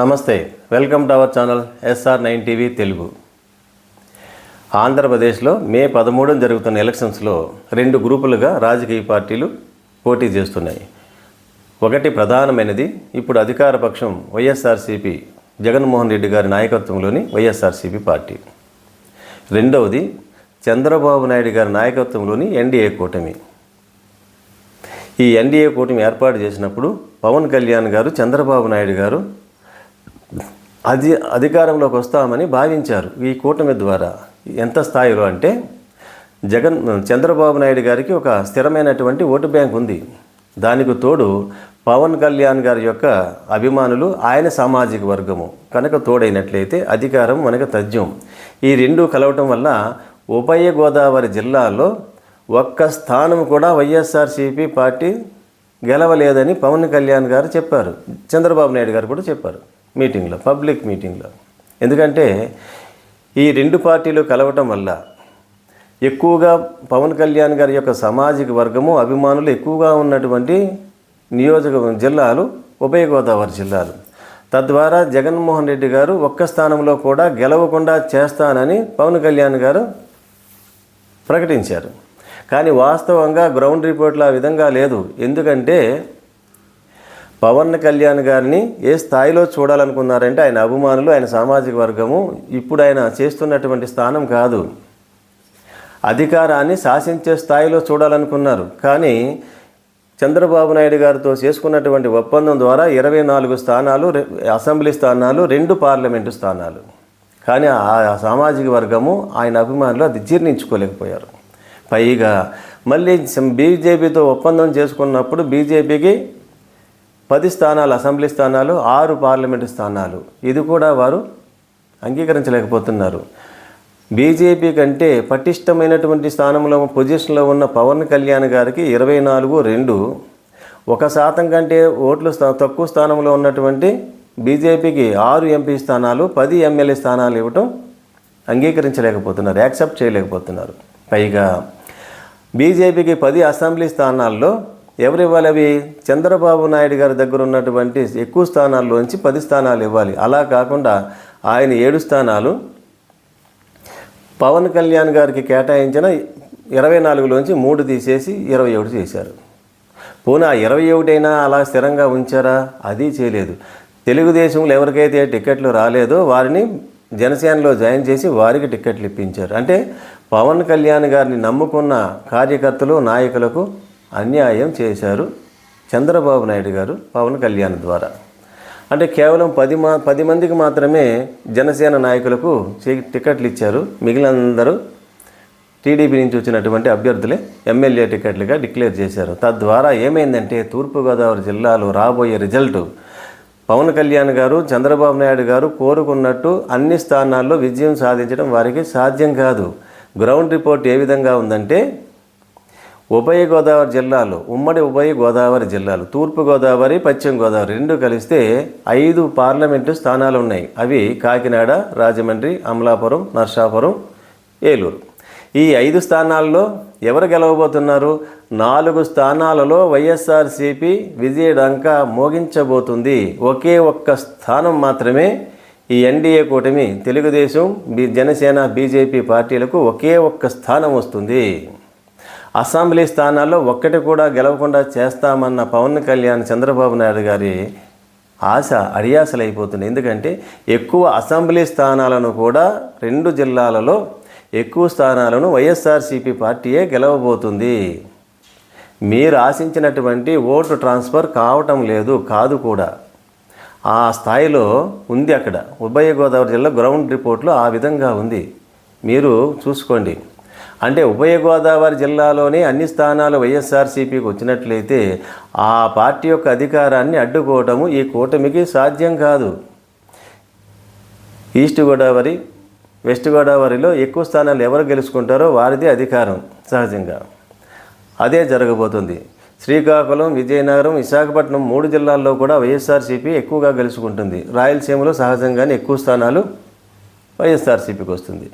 నమస్తే welcome to our channel SR nine TV Telugu. ఆంధ్రప్రదేశ్లో May పదమూడున జరుగుతున్న ఎలక్షన్స్లో రెండు గ్రూపులుగా రాజకీయ పార్టీలు పోటీ చేస్తున్నాయి. ఒకటి ప్రధానమైనది ఇప్పుడు అధికార పక్షం వైఎస్ఆర్సీపీ జగన్మోహన్ రెడ్డి గారి నాయకత్వంలోని వైఎస్ఆర్సీపీ పార్టీ. రెండవది చంద్రబాబు నాయుడు గారి నాయకత్వంలోని ఎన్డీఏ కూటమి. ఈ ఎన్డీఏ కూటమి ఏర్పాటు చేసినప్పుడు పవన్ కళ్యాణ్ గారు చంద్రబాబు నాయుడు గారు అది అధికారంలోకి వస్తామని భావించారు ఈ కూటమి ద్వారా. ఎంత స్థాయిలో అంటే జగన్ చంద్రబాబు నాయుడు గారికి ఒక స్థిరమైనటువంటి ఓటు బ్యాంక్ ఉంది. దానికి తోడు పవన్ కళ్యాణ్ గారి యొక్క అభిమానులు ఆయన సామాజిక వర్గము కనుక తోడైనట్లయితే అధికారం మనకు తథ్యం. ఈ రెండు కలవటం వల్ల ఉభయ గోదావరి జిల్లాలో ఒక్క స్థానం కూడా వైఎస్ఆర్సీపీ పార్టీ గెలవలేదని పవన్ కళ్యాణ్ గారు చెప్పారు. చంద్రబాబు నాయుడు గారు కూడా చెప్పారు. మీటింగ్లో పబ్లిక్ మీటింగ్లో. ఎందుకంటే ఈ రెండు పార్టీలు కలవటం వల్ల ఎక్కువగా పవన్ కళ్యాణ్ గారి యొక్క సామాజిక వర్గము అభిమానులు ఎక్కువగా ఉన్నటువంటి నియోజక జిల్లాలు ఉభయ గోదావరి జిల్లాలు. తద్వారా జగన్మోహన్ రెడ్డి గారు ఒక్క స్థానంలో కూడా గెలవకుండా చేస్తానని పవన్ కళ్యాణ్ గారు ప్రకటించారు. కానీ వాస్తవంగా గ్రౌండ్ రిపోర్ట్లు ఆ విధంగా లేదు. ఎందుకంటే పవన్ కళ్యాణ్ గారిని ఏ స్థాయిలో చూడాలనుకున్నారంటే ఆయన అభిమానులు ఆయన సామాజిక వర్గము ఇప్పుడు ఆయన చేస్తున్నటువంటి స్థానం కాదు. అధికారాన్ని శాసించే స్థాయిలో చూడాలనుకున్నారు. కానీ చంద్రబాబు నాయుడు గారితో చేసుకున్నటువంటి ఒప్పందం ద్వారా ఇరవై నాలుగు స్థానాలు అసెంబ్లీ స్థానాలు రెండు పార్లమెంటు స్థానాలు. కానీ ఆ సామాజిక వర్గము ఆయన అభిమానులు అది జీర్ణించుకోలేకపోయారు. పైగా మళ్ళీ బీజేపీతో ఒప్పందం చేసుకున్నప్పుడు బీజేపీకి పది స్థానాలు అసెంబ్లీ స్థానాలు ఆరు పార్లమెంటు స్థానాలు. ఇది కూడా వారు అంగీకరించలేకపోతున్నారు. బీజేపీ కంటే పటిష్టమైనటువంటి స్థానంలో పొజిషన్లో ఉన్న పవన్ కళ్యాణ్ గారికి ఇరవై నాలుగు రెండు. ఒక శాతం కంటే ఓట్లు తక్కువ స్థానంలో ఉన్నటువంటి బీజేపీకి ఆరు ఎంపీ స్థానాలు పది ఎమ్మెల్యే స్థానాలు ఇవ్వటం అంగీకరించలేకపోతున్నారు యాక్సెప్ట్ చేయలేకపోతున్నారు. పైగా బీజేపీకి పది అసెంబ్లీ స్థానాల్లో ఎవరు ఇవ్వాలి అవి చంద్రబాబు నాయుడు గారి దగ్గర ఉన్నటువంటి ఎక్కువ స్థానాల్లోంచి పది స్థానాలు ఇవ్వాలి. అలా కాకుండా ఆయన ఏడు స్థానాలు పవన్ కళ్యాణ్ గారికి కేటాయించిన ఇరవై నాలుగులోంచి మూడు తీసేసి ఇరవై ఒకటి చేశారు. పోనీ ఆ ఇరవై ఒకటైనా అలా స్థిరంగా ఉంచారా? అది చేయలేదు. తెలుగుదేశంలో ఎవరికైతే టికెట్లు రాలేదో వారిని జనసేనలో జాయిన్ చేసి వారికి టికెట్లు ఇప్పించారు. అంటే పవన్ కళ్యాణ్ గారిని నమ్ముకున్న కార్యకర్తలు నాయకులకు అన్యాయం చేశారు చంద్రబాబు నాయుడు గారు పవన్ కళ్యాణ్ ద్వారా. అంటే కేవలం పది మా పది మందికి మాత్రమే జనసేన నాయకులకు టికెట్లు ఇచ్చారు. మిగిలినందరూ టీడీపీ నుంచి వచ్చినటువంటి అభ్యర్థులే ఎమ్మెల్యే టికెట్లుగా డిక్లేర్ చేశారు. తద్వారా ఏమైందంటే తూర్పుగోదావరి జిల్లాలో రాబోయే రిజల్ట్ పవన్ కళ్యాణ్ గారు చంద్రబాబు నాయుడు గారు కోరుకున్నట్టు అన్ని స్థానాల్లో విజయం సాధించడం వారికి సాధ్యం కాదు. గ్రౌండ్ రిపోర్ట్ ఏ విధంగా ఉందంటే ఉభయ గోదావరి జిల్లాలు ఉమ్మడి ఉభయ గోదావరి జిల్లాలు తూర్పు గోదావరి పశ్చిమ గోదావరి రెండు కలిస్తే ఐదు పార్లమెంటు స్థానాలు ఉన్నాయి. అవి కాకినాడ రాజమండ్రి అమలాపురం నర్సాపురం ఏలూరు. ఈ ఐదు స్థానాల్లో ఎవరు గెలవబోతున్నారు? నాలుగు స్థానాలలో వైఎస్ఆర్సీపీ విజయడంక మోగించబోతుంది. ఒకే ఒక్క స్థానం మాత్రమే ఈ ఎన్డీఏ కూటమి తెలుగుదేశం బి జనసేన బీజేపీ పార్టీలకు ఒకే ఒక్క స్థానం వస్తుంది. అసెంబ్లీ స్థానాల్లో ఒక్కటి కూడా గెలవకుండా చేస్తామన్న పవన్ కళ్యాణ్ చంద్రబాబు నాయుడు గారి ఆశ అడియాసలైపోతుంది ఎందుకంటే ఎక్కువ అసెంబ్లీ స్థానాలను కూడా రెండు జిల్లాలలో ఎక్కువ స్థానాలను వైఎస్ఆర్సీపీ పార్టీయే గెలవబోతుంది. మీరు ఆశించినటువంటి ఓటు ట్రాన్స్ఫర్ కావటం లేదు కాదు కూడా. ఆ స్థాయిలో ఉంది అక్కడ. ఉభయ గోదావరి జిల్లా గ్రౌండ్ రిపోర్ట్లో ఆ విధంగా ఉంది. మీరు చూసుకోండి. అంటే ఉభయ గోదావరి జిల్లాలోని అన్ని స్థానాలు వైఎస్ఆర్సీపీకి వచ్చినట్లయితే ఆ పార్టీ యొక్క అధికారాన్ని అడ్డుకోవటము ఈ కూటమికి సాధ్యం కాదు. ఈస్ట్ గోదావరి వెస్ట్ గోదావరిలో ఎక్కువ స్థానాలు ఎవరు గెలుచుకుంటారో వారిదే అధికారం సహజంగా. అదే జరగబోతుంది. శ్రీకాకుళం విజయనగరం విశాఖపట్నం మూడు జిల్లాల్లో కూడా వైఎస్ఆర్సీపీ ఎక్కువగా గెలుచుకుంటుంది. రాయలసీమలో సహజంగానే ఎక్కువ స్థానాలు వైఎస్ఆర్సీపీకి వస్తుంది.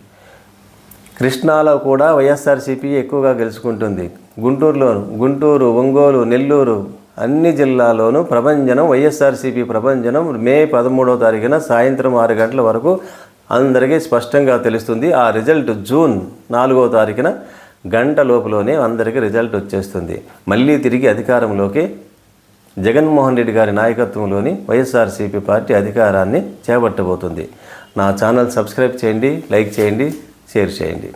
కృష్ణాలో కూడా వైఎస్ఆర్సీపీ ఎక్కువగా గెలుచుకుంటుంది. గుంటూరులో గుంటూరు ఒంగోలు నెల్లూరు అన్ని జిల్లాల్లోనూ ప్రభంజనం వైఎస్ఆర్సీపీ ప్రభంజనం మే పదమూడవ తారీఖున సాయంత్రం ఆరు గంటల వరకు అందరికీ స్పష్టంగా తెలుస్తుంది. ఆ రిజల్ట్ జూన్ నాలుగవ తారీఖున గంట లోపులోనే అందరికీ రిజల్ట్ వచ్చేస్తుంది. మళ్ళీ తిరిగి అధికారంలోకి జగన్మోహన్ రెడ్డి గారి నాయకత్వంలోని వైఎస్ఆర్సీపీ పార్టీ అధికారాన్ని చేపట్టబోతుంది. నా ఛానల్ సబ్స్క్రైబ్ చేయండి లైక్ చేయండి. షేర్ చేయండి.